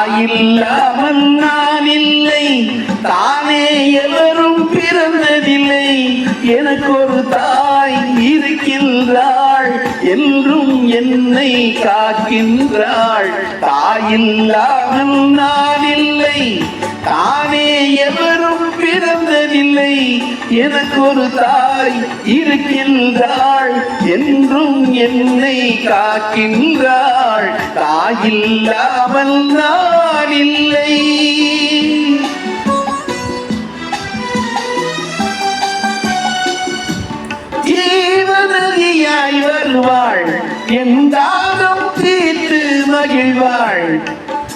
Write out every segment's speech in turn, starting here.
தாயில்லாமல் நான் இல்லை. தானே எவரும் பிறந்ததில்லை. எனக்கு ஒரு தாய் இருக்கின்றாள். என்றும் என்னை காக்கின்றாள். தாயில்லாமல் நான் இல்லை. தானே எவரும் பிறந்ததில்லை. எனக்கு ஒரு தாய் இருக்கின்றாள். என்றும் என்னை காக்கின்றாள். தாயில்லாமல் நான் வாழவில்லை ஜீவநதியாய் வருவாள் என் தானம் தீர்த்து மகிழ்வாள்.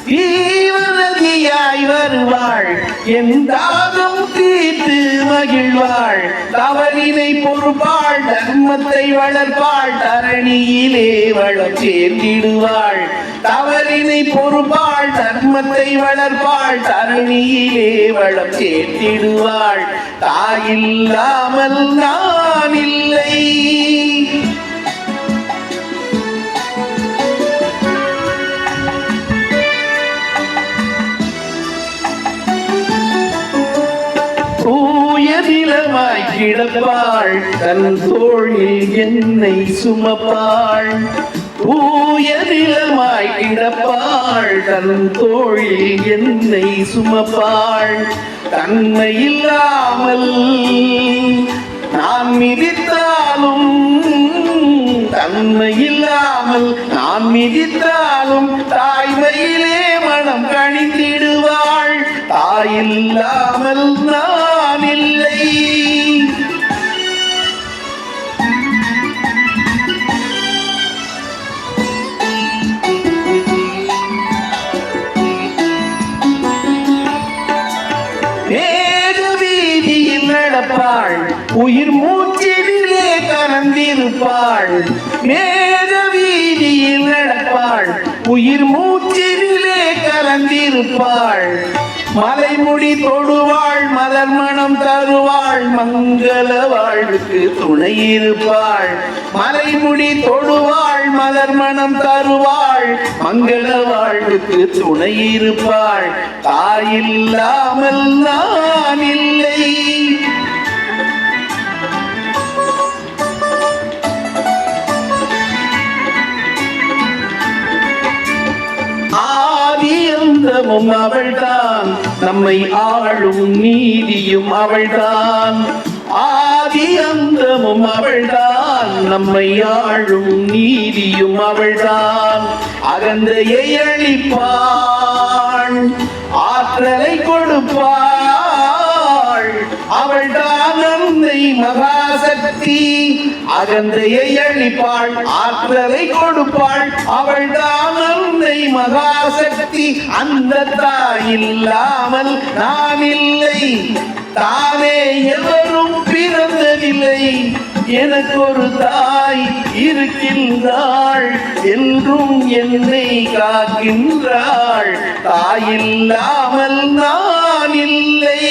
ஜீவநதியாய் வருவாள் என் தானம் தீர்த்து மகிழ்வாள். தவறினை பொறுப்பாள் தர்மத்தை வளர்ப்பாள் தரணியிலே வளம் சேர்ந்திடுவாள். தவறினை பொறுப்பாள் தர்மத்தை வளர்ப்பாள் தரணியிலே வளம் சேர்த்திடுவாள் தாயில்லாமல் நான் இல்லை தூயதிலமாய் கிடப்பாள். தன் தோழில் என்னை சுமப்பாள். தூயதிலமாய் கிடப்பாள். தன் தோழில் என்னை சுமப்பாள். தன்மை இல்லாமல் நான் மிதித்தாலும் தன்மை இல்லாமல் நான் மிதித்தாலும் தாய்மையிலே மனம் கணித்திடுவாள். தாயில்லாமல் நான் இல்லை. மேக வீதியில் நடப்பாள். உயிர் மூச்சிலே கலந்திருப்பாள். மேக வீதியில் நடப்பாள். உயிர் மூச்சிலே கலந்திருப்பாள். மலைமுடி தொடுவாள் மலர் மனம் தருவாள் மங்கள வாழ்வுக்கு துணை இருப்பாள். மலைமுடி தொடுவாள் மலர் மனம் தருவாள் மங்கள வாழ்வுக்கு துணை இருப்பாள். தாயில்லாமல் நான் இல்லை அந்தமும் அவள்தான். நம்மை ஆளும் நீதியும் அவள்தான். ஆதி அந்தமும் அவள்தான். நம்மை ஆளும் நீதியும் அவள்தான். அகந்தையை அளிப்பாள் ஆற்றலை கொடுப்பாள் அவள் தானந்தை மகாசக்தி. அகந்தையை அழிப்பாள் ஆற்றலை கொடுப்பாள். அவள் தானந்தை மகாசக்தி. அந்த தாய் இல்லாமல் நான் இல்லை. தானே எவரும் பிறந்ததில்லை. எனக்கு ஒரு தாய் இருக்கின்றாள். என்றும் என்னை காக்கின்றாள். தாயில்லாமல் நான் இல்லை.